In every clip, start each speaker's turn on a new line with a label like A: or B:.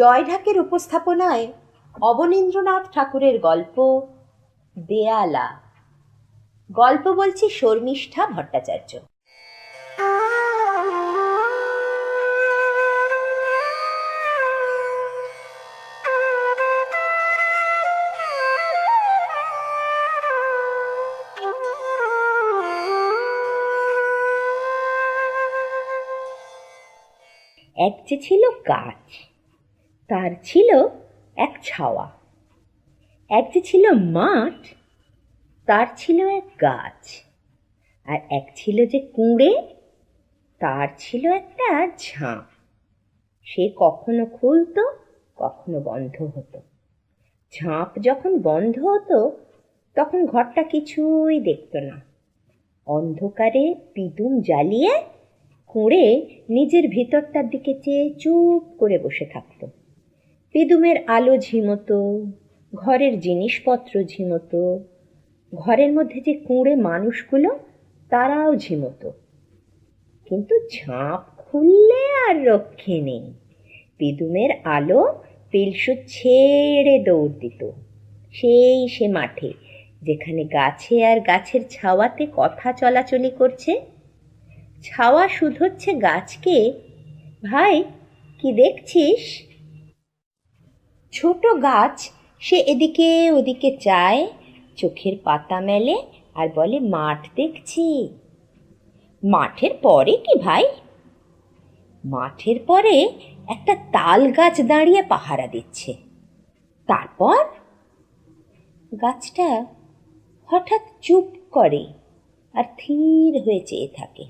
A: জয় ঢাকের উপস্থাপনায় অবনীন্দ্রনাথ ঠাকুরের গল্প, দেয়ালা। গল্প বলছি শর্মিষ্ঠা ভট্টাচার্য। এক যে ছিল গাছ তার ছিল এক ছাওয়া। এক যে ছিল মাঠ, তার ছিল এক গাছ। আর এক ছিল যে কুঁড়ে, তার ছিল একটা ঝাঁপ সে কখনো খুলতো, কখনো বন্ধ হতো। ঝাঁপ যখন বন্ধ হতো, তখন ঘরটা কিছুই দেখতো না। অন্ধকারে পিদুম জ্বালিয়ে কুঁড়ে নিজের ভিতরটার দিকে চেয়ে চুপ করে বসে থাকতো। পিদুমের আলো ঝিমতো, ঘরের জিনিসপত্র ঝিমতো, ঘরের মধ্যে যে কুঁড়ে মানুষগুলো, তারাও ঝিমতো। কিন্তু ঝাঁপ খুললে আর রক্ষে নেই। পিদুমের আলো পিলসু ছেড়ে দৌড় দিত। সেই সে মাঠে, যেখানে গাছে আর গাছের ছাওয়াতে কথা চলাচলি করছে। ছাওয়া শুধোচ্ছে গাছকে, ভাই, কি দেখছিস? ছোট গাছ, সে এদিকে ওদিকে চায় চোখের পাতা মেলে আর বলে, মাঠ দেখছি। মাঠের পরে কি ভাই? মাঠের পরে একটা তাল গাছ দাঁড়িয়ে পাহারা দিচ্ছে। তারপর? গাছটা হঠাৎ চুপ করে আর থির হয়ে চেয়ে থাকে।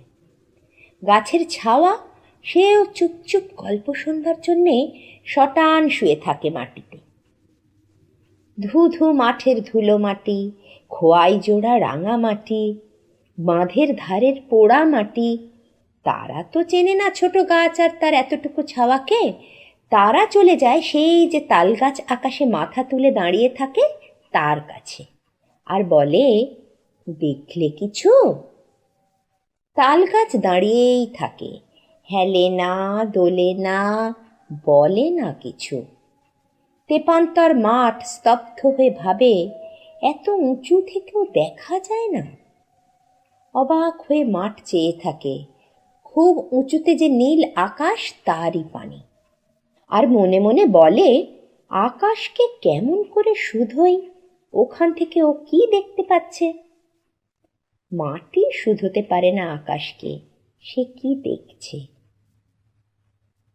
A: গাছের ছাওয়া সেও চুপচুপ গল্প শুনবার জন্যে শটান শুয়ে থাকে মাটিতে। ধু ধু মাঠের ধুলো মাটি, খোয়াই জোড়া রাঙা মাটি, বাঁধের ধারের পোড়া মাটি। তারা তো চেনে না ছোট গাছ আর তার এতটুকু ছাওয়াকে। তারা চলে যায় সেই যে তাল গাছ আকাশে মাথা তুলে দাঁড়িয়ে থাকে তার কাছে। আর বলে, দেখলে কিছু? তাল গাছ দাঁড়িয়েই থাকে। হেলে না, দোলে না, বলে না কিছু। তেপান্তর মাঠ স্তব্ধ হয়ে ভাবে, এত উঁচু থেকেও দেখা যায় না। অবাক হয়ে মাঠ চেয়ে থাকে, খুব উঁচুতে যে নীল আকাশ তারই পানি। আর মনে মনে বলে, আকাশকে কেমন করে শুধোই ওখান থেকে ও কি দেখতে পাচ্ছে? মাটি শুধোতে পারে না আকাশকে, সে কি দেখছে?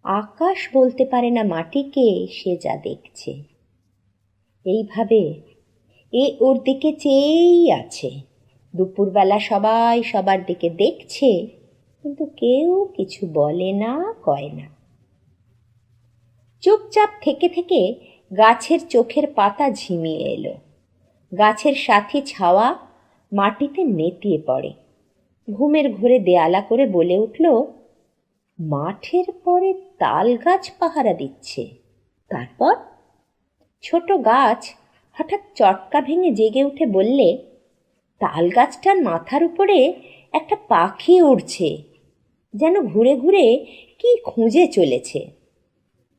A: আকাশ বলতে পারে না মাটিকে, সে যা দেখছে। এইভাবে এ ওর দিকে চেয়েই আছে। দুপুরবেলা সবাই সবার দিকে দেখছে, কিন্তু কেউ কিছু বলে না, কয় না। চুপচাপ থেকে থেকে গাছের চোখের পাতা ঝিমিয়ে এলো। গাছের সাথী ছাওয়া মাটিতে নেতিয়ে পড়ে। ঘুমের ঘোরে দেয়ালা করে বলে উঠল, মাঠের পরে তাল গাছ পাহারা দিচ্ছে। তারপর ছোট গাছ হঠাৎ চটকা ভেঙে জেগে উঠে বললে তাল গাছটার মাথার উপরে একটা পাখি উড়ছে, যেন ঘুরে ঘুরে কি খুঁজে চলেছে।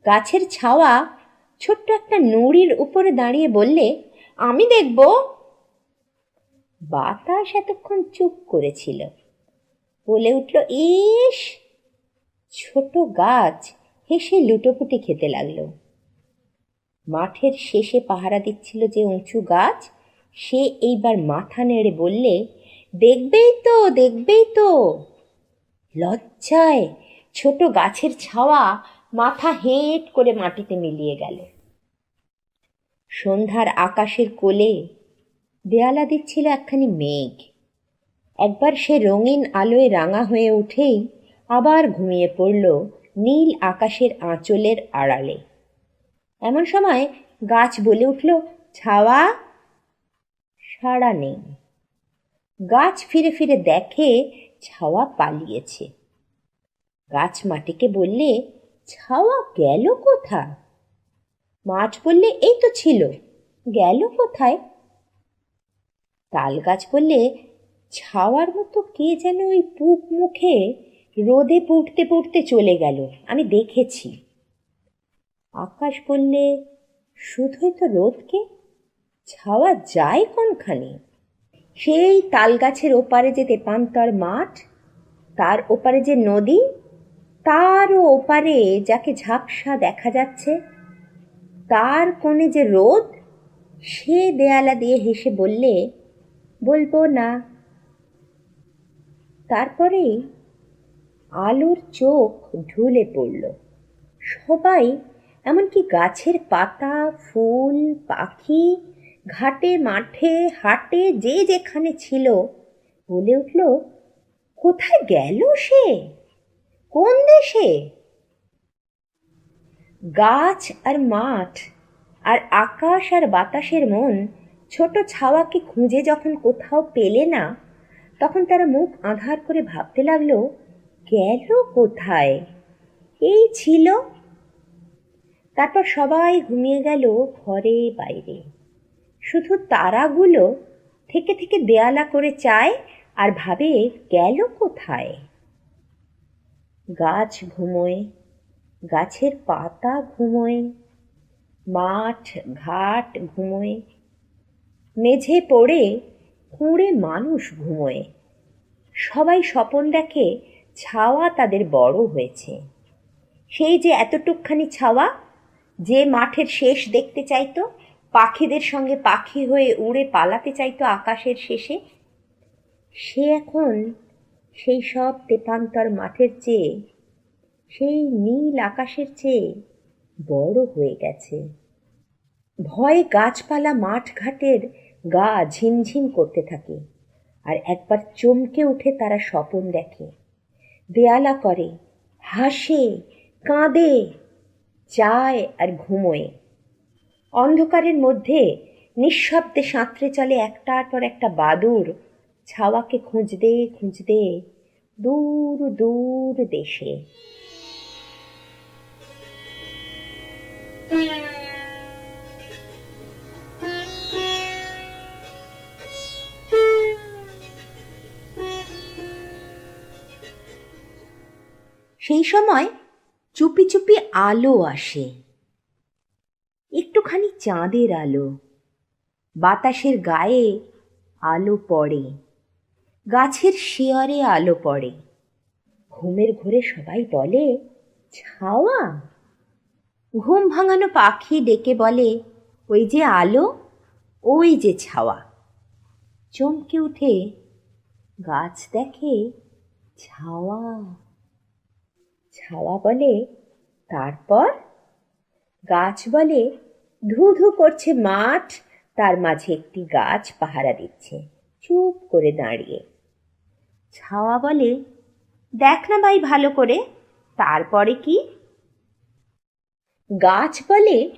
A: গাছের ছাওয়া ছোট্ট একটা নুড়ির উপরে দাঁড়িয়ে বললে, আমি দেখব। বাতাস এতক্ষণ চুপ করেছিল। বলে উঠল, ইস ছোট গাছ হেসে লুটোপুটি খেতে লাগল। মাঠের শেষে পাহারা দিচ্ছিল যে উঁচু গাছ, সে এইবার মাথা নেড়ে বললে, দেখবেই তো দেখবেই তো। লজ্জায় ছোট গাছের ছাওয়া মাথা হেঁট করে মাটিতে মিলিয়ে গেল। সন্ধ্যার আকাশের কোলে দেয়ালা দিচ্ছিল একখানি মেঘ। একবার সে রঙিন আলোয় রাঙা হয়ে উঠেই আবার ঘুমিয়ে পড়ল নীল আকাশের আঁচলের আড়ালে। এমন সময় গাছ বলে উঠল, ছাওয়া, সাড়া নেই। গাছ ফিরে ফিরে দেখে ছাওয়া পালিয়েছে। গাছ মাটিকে বললে, ছাওয়া গেল কোথা মাঠ বললে, এই তো ছিল, গেল কোথায়? তাল গাছ বললে, ছাওয়ার মতো কে যেন ওই পুক মুখে রোদে পুড়তে পুড়তে চলে গেল। আমি দেখেছি। আকাশ বললে শুধুই তো রোদকে? ছাওয়া যায় কোনখানে? সেই তাল গাছের ওপারে যে তেপান্তর মাঠ, তার ওপারে যে নদী, তারও ওপারে যাকে ঝাপসা দেখা যাচ্ছে, তার কোণে যে রোদ, সে দেয়ালা দিয়ে হেসে বললে, বলব না। তারপরেই আলোর চোখ ঢুলে পড়ল। সবাই, এমনকি গাছের পাতা, ফুল, পাখি, ঘাটে, মাঠে, হাটে, যে যেখানে ছিল, বলে উঠল, কোথায় গেল সে? কোন দেশে? গাছ আর মাঠ, আর আকাশ আর বাতাসের মন, ছোট ছাওয়াকে খুঁজে যখন কোথাও পেলে না, তখন তারা মুখ আধার করে ভাবতে লাগল গেল কোথায়? এই ছিল। তারপর সবাই ঘুমিয়ে গেল ঘরে বাইরে। শুধু তারাগুলো থেকে থেকে দেয়ালা করে চায় আর ভাবে গেল কোথায়? গাছ ঘুমোয়, গাছের পাতা ঘুমোয়, মাঠ ঘাট ঘুমোয়, মেঝে পড়ে কুঁড়ে মানুষ ঘুমোয়। সবাই স্বপন দেখে ছাওয়া তাদের বড় হয়েছে। সেই যে এতটুকখানি ছাওয়া, যে মাঠের শেষ দেখতে চাইতো, পাখিদের সঙ্গে পাখি হয়ে উড়ে পালাতে চাইতো আকাশের শেষে, সে এখন সেই সব তেপান্তর মাঠের চেয়ে, সেই নীল আকাশের চেয়ে বড় হয়ে গেছে। ভয়ে গাছপালা মাঠ ঘাটের গা ঝিমঝিম করতে থাকে, আর একবার চমকে উঠে তারা স্বপন দেখে। দেয়ালা করে হাসে, কাঁদে, চায় আর ঘুমোয়। অন্ধকারের মধ্যে নিঃশব্দে সাঁতরে চলে একটার পর একটা বাদুর, ছাওয়াকে খুঁজতে খুঁজতে দূর দূর দেশে। সময় চুপি চুপি আলো আসে। একটুখানি চাঁদের আলো। বাতাসের গায়ে আলো পড়ে। গাছের শিয়রে আলো পড়ে। ঘুমের ঘোরে সবাই বলে, ছাওয়া? ঘুম ভাঙানো পাখি ডেকে বলে, ওই যে আলো, ওই যে ছাওয়া। চমকে উঠে গাছ দেখে ছাওয়া। ছাওয়া বলে, তারপর? গাছ বলে ধু ধু করছে মাঠ, তার মাঝে একটি গাছ পাহারা দিচ্ছে। চুপ করে দাঁড়িয়ে। ছাওয়া বলে, দেখ না ভাই ভালো করে, তারপরে কি? গাছ বলে,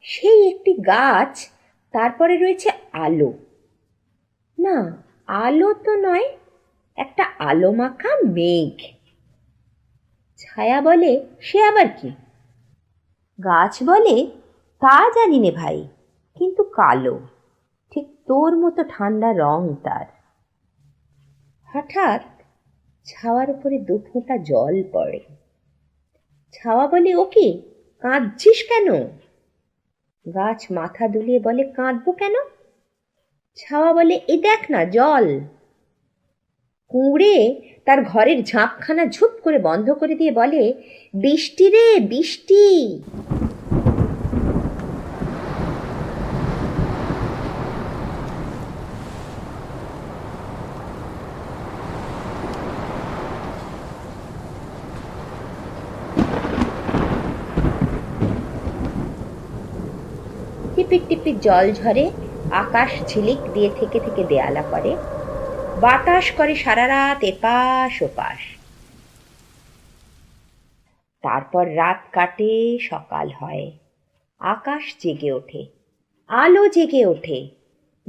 A: সেই একটি গাছ, তারপরে রয়েছে আলো। না, আলো তো নয়, একটা আলো মাখা মেঘ। ছায়া বলে, সে আবার কি? গাছ বলে, তা জানি নে ভাই, কিন্তু কালো, ঠিক তোর মতো ঠান্ডা রং তার। হঠাৎ ছাওয়ার উপরে দু ফোঁটা জল পড়ে। ছাওয়া বলে, ও কি, কাঁদছিস কেন? গাছ মাথা দুলিয়ে বলে, কাঁদবো কেন? ছাওয়া বলে, এ দেখ না, জল। কুঁড়ে তার ঘরের ঝাঁপখানা ঝুপ করে বন্ধ করে দিয়ে বলে, বৃষ্টি রে, বৃষ্টি! টিপিক টিপিক জল ঝরে, আকাশ ঝিলিক দিয়ে থেকে থেকে দেয়ালা করে। বাতাস করে সারা রাত এপাশ ওপাশ। তারপর রাত কাটে, সকাল হয়। আকাশ জেগে ওঠে, আলো জেগে ওঠে,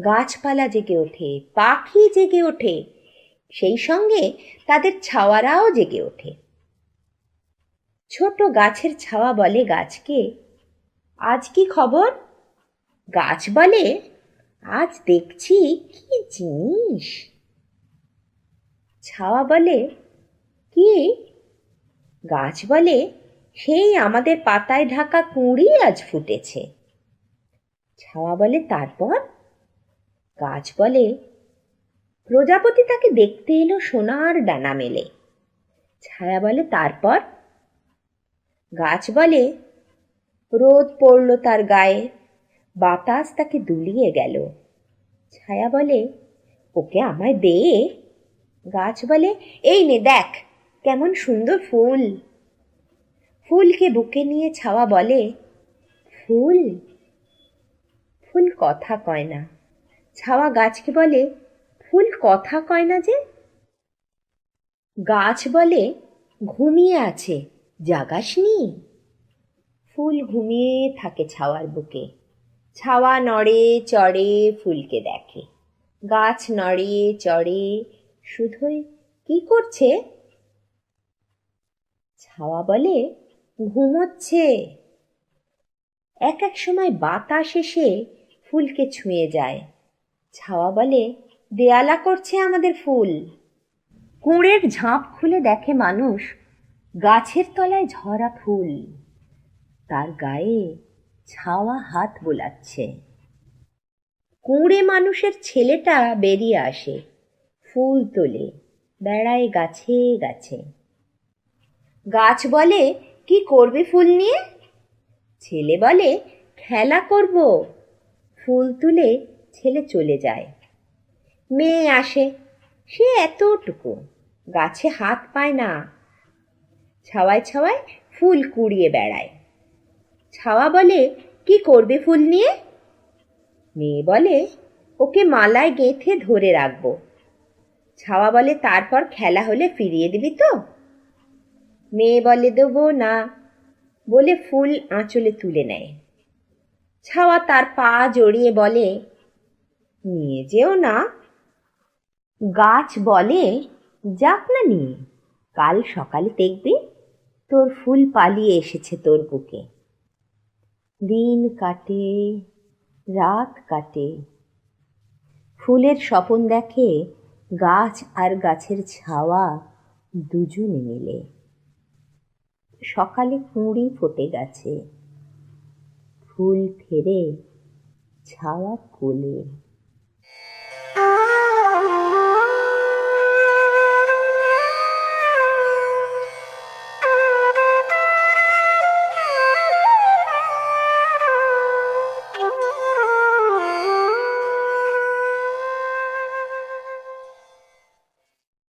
A: গাছপালা জেগে ওঠে, পাখি জেগে ওঠে, সেই সঙ্গে তাদের ছাওয়ারাও জেগে ওঠে। ছোট গাছের ছাওয়া বলে গাছকে, আজ কি খবর? গাছ বলে, আজ দেখছি কি জিনিস? ছাওয়া বলে, কি? গাছ বলে, সেই আমাদের পাতায় ঢাকা কুঁড়ি আজ ফুটেছে। ছাওয়া বলে, তারপর? গাছ বলে, প্রজাপতি তাকে দেখতে এলো সোনার ডানা মেলে। ছায়া বলে, তারপর? গাছ বলে, রোদ পড়ল তার গায়ে, বাতাস তাকে দুলিয়ে গেল। ছায়া বলে, ওকে আমায় দে। গাছ বলে, এই নে, দেখ, কেমন সুন্দর ফুল। ফুলকে বুকে নিয়ে ছাওয়া বলে, ফুল? ফুল কথা কয় না। ছাওয়া গাছকে বলে, ফুল কথা কয় না যে? গাছ বলে, ঘুমিয়ে আছে জাগাসনি ফুল ঘুমিয়ে থাকে ছাওয়ার বুকে। ছাওয়া নড়ে চড়ে ফুলকে দেখে। গাছ নড়ে চড়ে শুধুই কি করছে? ছাওয়া বলে, ঘুমোচ্ছে। এক এক সময় বাতাস এসে ফুলকে ছুঁয়ে যায়। ছাওয়া বলে, দেয়ালা করছে আমাদের ফুল। কুঁড়ের ঝাঁপ খুলে দেখে মানুষ গাছের তলায় ঝরা ফুল। তার গায়ে ছাওয়া হাত বোলাচ্ছে। কুঁড়ে মানুষের ছেলেটা বেরিয়ে আসে। ফুল তোলে, বেড়ায় গাছে গাছে। গাছ বলে, কি করবে ফুল নিয়ে? ছেলে বলে, খেলা করব। ফুল তুলে ছেলে চলে যায়। মেয়ে আসে, সে এতটুকু, গাছে হাত পায় না। ছাওয়ায় ছাওয়ায় ফুল কুড়িয়ে বেড়ায়। ছাওয়া বলে, কি করবে ফুল নিয়ে? মেয়ে বলে, ওকে মালায় গেঁথে ধরে রাখব। ছাওয়া বলে, তারপর খেলা হলে ফিরিয়ে দিবি তো? মেয়ে বলে, দেবো না। বলে ফুল আঁচলে তুলে নেয়। ছাওয়া তার পা জড়িয়ে বলে, নিয়ে যেও না। গাছ বলে, যাক না নিয়ে, কাল সকালে দেখবি, তোর ফুল পালিয়ে এসেছে তোর বুকে। দিন কাটে, রাত কাটে। ফুলের স্বপন দেখে গাছ আর গাছের ছাওয়া দুজনে মিলে। সকালে কুঁড়ি ফোটে গেছে। ফুল ফেরে ছাওয়া কোলে